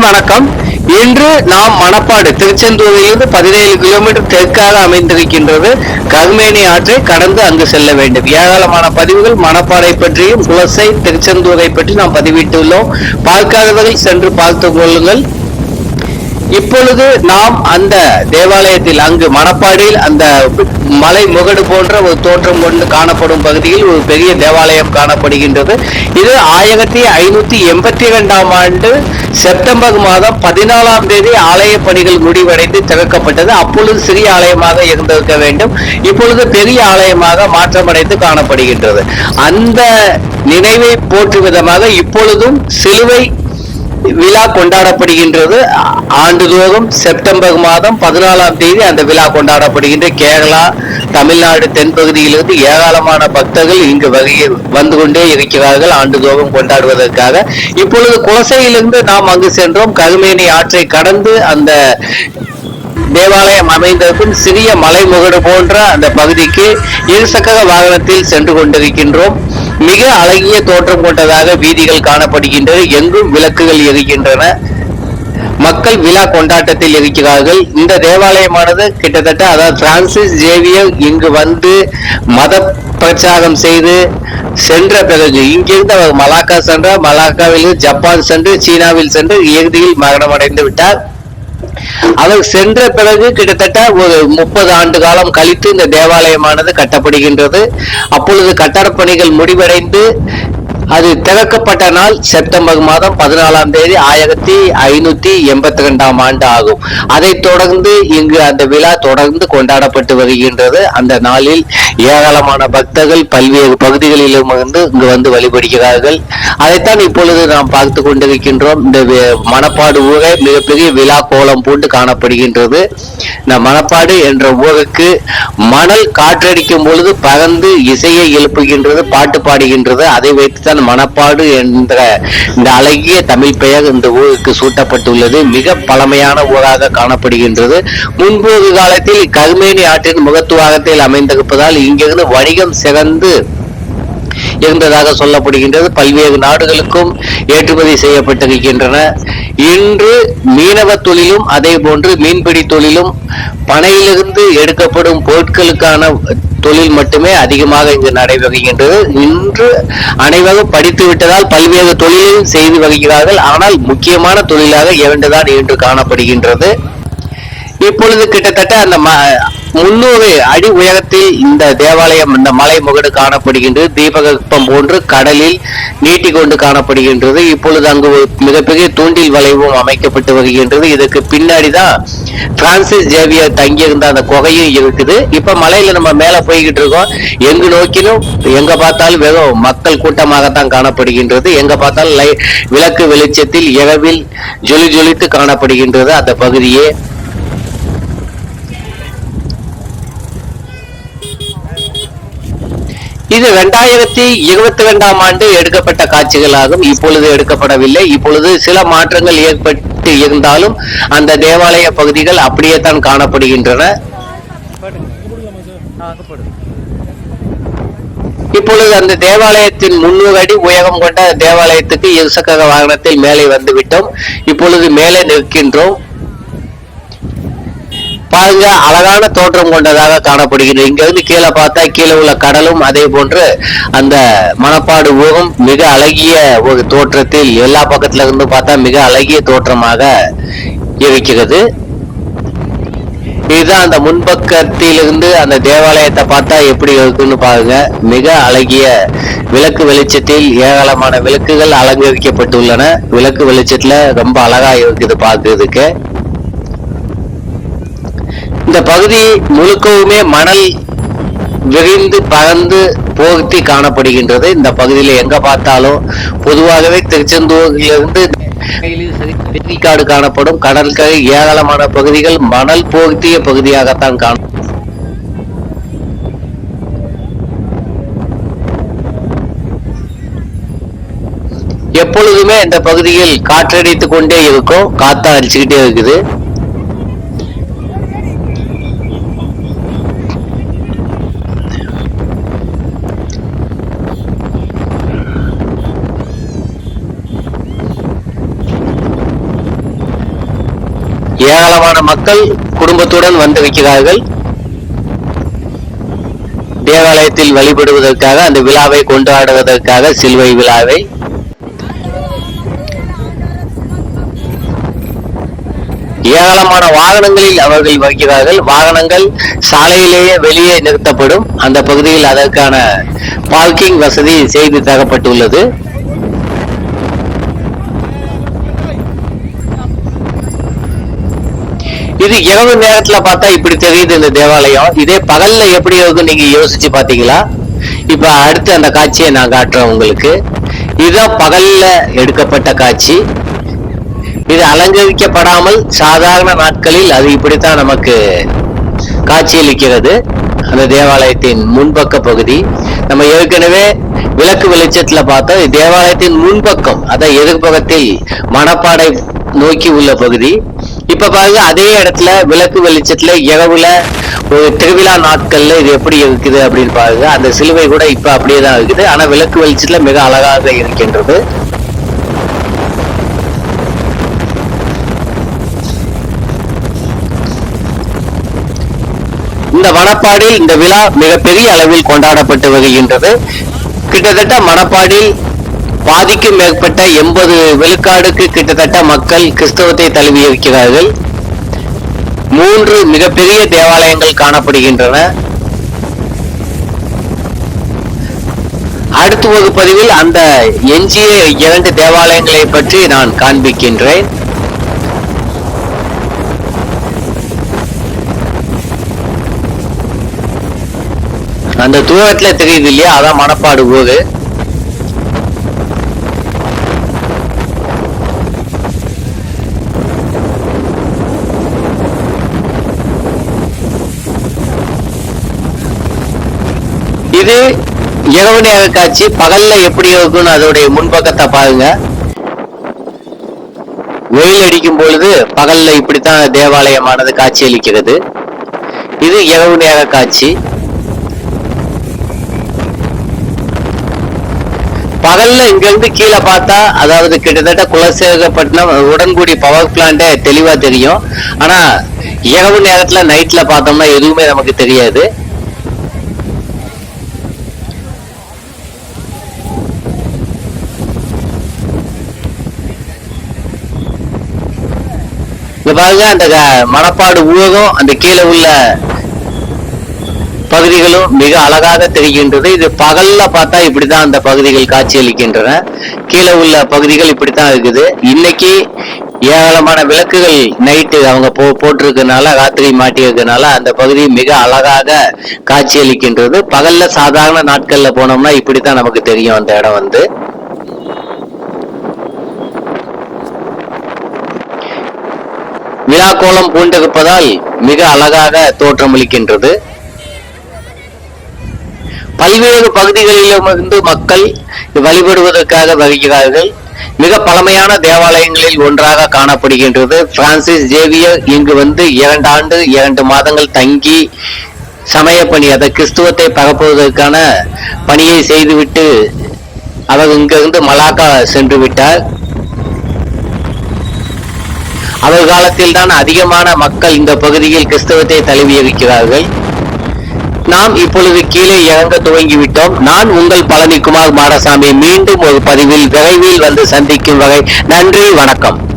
வணக்கம். இன்று நாம் மணப்பாடு திருச்செந்தூரிலிருந்து பதினேழு கிலோமீட்டர் தெற்காக அமைந்திருக்கின்றது கருமேனி ஆற்றை கடந்து அங்கு செல்ல வேண்டும். ஏராளமான பதிவுகள் மணப்பாடை பற்றியும் குலசை திருச்செந்தூரை பற்றி நாம் பதிவிட்டுள்ளோம். பார்க்காதவர்கள் சென்று பார்த்து கொள்ளுங்கள். இப்பொழுது நாம் அந்த தேவாலயத்தில் அங்கு மணப்பாடியில் அந்த மலை முகடு போன்ற ஒரு தோற்றம் கொண்டு காணப்படும் பகுதியில் ஒரு பெரிய தேவாலயம் காணப்படுகின்றது. இது ஆயிரத்தி ஐநூத்தி எண்பத்தி இரண்டாம் ஆண்டு செப்டம்பர் மாதம் பதினாலாம் தேதி ஆலய பணிகள் முடிவடைந்து திறக்கப்பட்டது. அப்பொழுது சிறிய ஆலயமாக இருந்திருக்க வேண்டும். இப்பொழுது பெரிய ஆலயமாக மாற்றமடைந்து காணப்படுகின்றது. அந்த நினைவை போற்றும் விதமாக இப்பொழுதும் சிலுவை விழா கொண்டாடப்படுகின்றது. ஆண்டுதோறும் செப்டம்பர் மாதம் பதினாலாம் தேதி அந்த விழா கொண்டாடப்படுகின்ற. கேரளா தமிழ்நாடு தென்பகுதியிலிருந்து ஏராளமான பக்தர்கள் இங்கு வகையில் வந்து கொண்டே இருக்கிறார்கள். ஆண்டுதோறும் கொண்டாடுவதற்காக. இப்பொழுது குலசையிலிருந்து நாம் அங்கு சென்றோம். கருமேனி ஆற்றை கடந்து அந்த தேவாலயம் அமைந்திருக்கும் சிறிய மலைமுகடு போன்ற அந்த பகுதிக்கு இருசக்கர வாகனத்தில் சென்று கொண்டிருக்கின்றோம். மிக அழகிய தோற்றம் கொண்டதாக வீதிகள் காணப்படுகின்றது. எங்கும் விளக்குகள் எரிகின்றன. மக்கள் விழா கொண்டாட்டத்தில் இருக்கிறார்கள் இந்த தேவாலயமானது கிட்டத்தட்ட அதாவது பிரான்சிஸ் ஜேவியர் இங்கு வந்து மத பிரச்சாரம் செய்து சென்ற பிறகு இங்கிருந்து அவர் மலாக்கா சென்றார். மலாக்காவில் ஜப்பான் சென்று சீனாவில் சென்று இறுதியில் மரணமடைந்து விட்டார். அவர் சென்ற பிறகு கிட்டத்தட்ட ஒரு முப்பது ஆண்டு காலம் கழித்து இந்த தேவாலயமானது கட்டப்படுகின்றது. அப்பொழுது கட்டடப்பணிகள் முடிவடைந்து அது திறக்கப்பட்ட நாள் செப்டம்பர் மாதம் பதினாலாம் தேதி ஆயிரத்தி ஐநூத்தி எண்பத்தி ரெண்டாம் ஆண்டு ஆகும். அதைத் தொடர்ந்து இங்கு அந்த விழா தொடர்ந்து கொண்டாடப்பட்டு வருகின்றது. அந்த நாளில் ஏராளமான பக்தர்கள் பல்வேறு பகுதிகளிலும் இருந்து இங்கு வந்து வழிபடுகிறார்கள். அதைத்தான் இப்பொழுது நாம் பார்த்து கொண்டிருக்கின்றோம். இந்த மணப்பாடு ஊரை மிகப்பெரிய விழா கோலம் பூண்டு காணப்படுகின்றது. இந்த மணப்பாடு என்ற ஊருக்கு மணல் காற்றடிக்கும் பொழுது பறந்து இசையை எழுப்புகின்றது பாட்டு பாடுகின்றது. அதை வைத்துத்தான் மணப்பாடு என்ற இந்த அழகிய தமிழ் பெயர் இந்த ஊருக்கு சூட்டப்பட்டுள்ளது. மிக பழமையான ஊராக காணப்படுகின்றது. முன்போது காலத்தில் கருமேனி ஆற்றின் முகத்துவாகத்தில் அமைந்திருப்பதால் இங்கிருந்து வணிகம் சிறந்து இருந்ததாக சொல்லப்படுகின்றது. பல்வேறு நாடுகளுக்கும் ஏற்றுமதி செய்யப்பட்டிருக்கின்றன. இன்று மீனவ தொழிலும் அதே போன்று மீன்பிடி தொழிலும் பனையிலிருந்து எடுக்கப்படும் பொருட்களுக்கான தொழில் மட்டுமே அதிகமாக இங்கு நடைபெறுகின்றது. இன்று அனைவரும் படித்து விட்டதால் பல்வேறு தொழிலையும் செய்து வருகிறார்கள். ஆனால் முக்கியமான தொழிலாக இரண்டுதான் இன்று காணப்படுகின்றது. இப்பொழுது கிட்டத்தட்ட அந்த முன்னூறு அடி உயரத்தில் இந்த தேவாலயம் இந்த மலை முகடு காணப்படுகின்றது. தீபகற்பம் போன்று கடலில் நீட்டிக்கொண்டு காணப்படுகின்றது. இப்பொழுது அங்கு மிகப்பெரிய தூண்டில் வளைவும் அமைக்கப்பட்டு வருகின்றது. இதற்கு பின்னாடி தான் பிரான்சிஸ் ஜேவியர் தங்கியிருந்த அந்த குகையும் இருக்குது. இப்ப மலையில நம்ம மேல போய்கிட்டு இருக்கோம். எங்கு நோக்கிலும் எங்க பார்த்தாலும் வெறும் மக்கள் கூட்டமாகத்தான் காணப்படுகின்றது. எங்க பார்த்தாலும் லை விளக்கு வெளிச்சத்தில் இரவில் ஜொலி ஜொலித்து காணப்படுகின்றது. அந்த பகுதியே இது ரெண்டாயிரத்தி இருபத்தி ரெண்டாம் ஆண்டு எடுக்கப்பட்ட காட்சிகளாகும். இப்பொழுது எடுக்கப்படவில்லை. இப்பொழுது சில மாற்றங்கள் ஏற்பட்டு இருந்தாலும் அந்த தேவாலய பகுதிகள் அப்படியே தான் காணப்படுகின்றன. இப்பொழுது அந்த தேவாலயத்தின் முன்னூறு அடி உயரம் கொண்ட தேவாலயத்துக்கு இருசக்கர வாகனத்தில் மேலே வந்துவிட்டோம் இப்பொழுது மேலே நிற்கின்றோம். பாருங்க அழகான தோற்றம் கொண்டதாக காணப்படுகிறது. இங்க இருந்து கீழே பார்த்தா கீழே உள்ள கடலும் அதே போன்று அந்த மணப்பாடு ஊகம் மிக அழகிய ஒரு தோற்றத்தில் எல்லா பக்கத்துல இருந்து பார்த்தா மிக அழகிய தோற்றமாக இருக்கிறது. இதுதான் அந்த முன்பக்கத்திலிருந்து அந்த தேவாலயத்தை பார்த்தா எப்படி இருக்குன்னு பாருங்க. மிக அழகிய விளக்கு வெளிச்சத்தில் ஏராளமான விளக்குகள் அலங்கரிக்கப்பட்டுள்ளன. விளக்கு வெளிச்சத்துல ரொம்ப அழகா இருக்குது பார்க்கறதுக்கு. இந்த பகுதி முழுக்கவுமே மணல் விரிந்து பறந்து போர்த்தி காணப்படுகின்றது. இந்த பகுதியில எங்க பார்த்தாலும் பொதுவாகவே திருச்செந்தூரிலிருந்து காடு காணப்படும் கடற்கரை ஏராளமான பகுதிகள் மணல் போர்த்திய பகுதியாகத்தான் காணும் எப்பொழுதுமே இந்த பகுதியில் காற்றடித்துக் கொண்டே இருக்கும். காத்தா அடிச்சுக்கிட்டே இருக்குது. ஏராளமான மக்கள் குடும்பத்துடன் வந்திருக்கிறார்கள் தேவாலயத்தில் வழிபடுவதற்காக அந்த விழாவை கொண்டாடுவதற்காக சிலுவை விழாவை. ஏராளமான வாகனங்களில் அவர்கள் வருகிறார்கள். வாகனங்கள் சாலையிலேயே வெளியே நிறுத்தப்படும். அந்த பகுதியில் அதற்கான பார்க்கிங் வசதி செய்து தரப்பட்டுள்ளது. இது இரவு நேரத்துல பார்த்தா இப்படி தெரியுது இந்த தேவாலயம். இதே பகல்ல எப்படி இருக்கும் நீங்க யோசிச்சு பாத்தீங்களா இப்ப அடுத்து அந்த காட்சியை நான் காட்டுறேன் உங்களுக்கு. இதுதான் பகல்ல எடுக்கப்பட்ட காட்சி. இது அலங்கரிக்கப்படாமல் சாதாரண நாட்களில் அது இப்படித்தான் நமக்கு காட்சியளிக்கிறது. அந்த தேவாலயத்தின் முன்பக்க பகுதி. நம்ம ஏற்கனவே விளக்கு வெளிச்சத்துல பார்த்தோம் தேவாலயத்தின் முன்பக்கம். அதான் எதிர்பக்கத்தில் மணப்பாடை நோக்கி உள்ள பகுதி. இப்ப பாருங்க அதே இடத்துல விளக்கு வெளிச்சத்துல இரவுல ஒரு திருவிழா நாட்கள்ல இது எப்படி இருக்குது அப்படின்னு பாருங்க. அந்த சிலுவை கூட இப்ப அப்படியே தான் இருக்குது. ஆனா விளக்கு வெளிச்சத்துல மிக அழகாக இருக்கின்றது. இந்த வனப்பாடில் இந்த விழா மிகப்பெரிய அளவில் கொண்டாடப்பட்டு வருகின்றது. கிட்டத்தட்ட மணப்பாடில் பாதிக்கும் மேற்பட்ட எண்பது விழுக்காடுக்கு கிட்டத்தட்ட மக்கள் கிறிஸ்தவத்தை தழுவி இருக்கிறார்கள். மூன்று மிகப்பெரிய தேவாலயங்கள் காணப்படுகின்றன. அடுத்த ஒரு பதிவில் அந்த எஞ்சிய இரண்டு தேவாலயங்களை பற்றி நான் காண்பிக்கின்றேன். அந்த தூரத்தில் தெரியுது இல்லையா? அதான் மணப்பாடு ஊரு. இது இரவு நேர காட்சி. பகல்ல எப்படி இருக்கும்னு அதோடைய முன்பக்கத்தை பாருங்க. வெயில் அடிக்கும் பொழுது பகல்ல இப்படித்தான் தேவாலயமானது காட்சியளிக்கிறது இது இரவு நேர காட்சி. பகல்ல இங்க இருந்து கீழே பார்த்தா அதாவது கிட்டத்தட்ட குலசேகப்பட்டினம் உடன்குடி பவர் பிளான்ட் தெளிவா தெரியும். ஆனா இரவு நேரத்துல நைட்ல பார்த்தோம்னா எதுவுமே நமக்கு தெரியாது. இங்க பாருங்க அந்த க- மணப்பாடு ஊகம் அந்த கீழே உள்ள பகுதிகளும் மிக அழகாக தெரிகின்றது. இது பகல்ல பார்த்தா இப்படிதான் அந்த பகுதிகள் காட்சியளிக்கின்றன கீழே உள்ள பகுதிகள் இப்படித்தான் இருக்குது. இன்னைக்கு ஏராளமான விளக்குகள் நைட்டு அவங்க போ போட்டிருக்கனால ராத்திரி மாட்டியிருக்கனால அந்த பகுதி மிக அழகாக காட்சியளிக்கின்றது பகல்ல சாதாரண நாட்கள்ல போனோம்னா இப்படித்தான் நமக்கு தெரியும் அந்த இடம் வந்து. விழாக்கோலம் பூண்டிருப்பதால் மிக அழகாக தோற்றமளிக்கின்றது. பல்வேறு பகுதிகளிலிருந்து மக்கள் வழிபடுவதற்காக வருகிறார்கள். மிக பழமையான தேவாலயங்களில் ஒன்றாக காணப்படுகின்றது. பிரான்சிஸ் ஜேவியர் இங்கு வந்து இரண்டு ஆண்டு இரண்டு மாதங்கள் தங்கி சமய பணி அதை கிறிஸ்துவத்தை பரப்புவதற்கான பணியை செய்துவிட்டு அவர் இங்கிருந்து மலாக்கா சென்று விட்டார். அவர் காலத்தில் தான் அதிகமான மக்கள் இந்த பகுதியில் கிறிஸ்தவத்தை தழுவி இருக்கிறார்கள். நாம் இப்பொழுது கீழே இறங்க துவங்கிவிட்டோம். நான் உங்கள் பழனிக்குமார் மாடசாமி. மீண்டும் ஒரு பதிவில் விரைவில் வந்து சந்திக்கும் வகை. நன்றி வணக்கம்.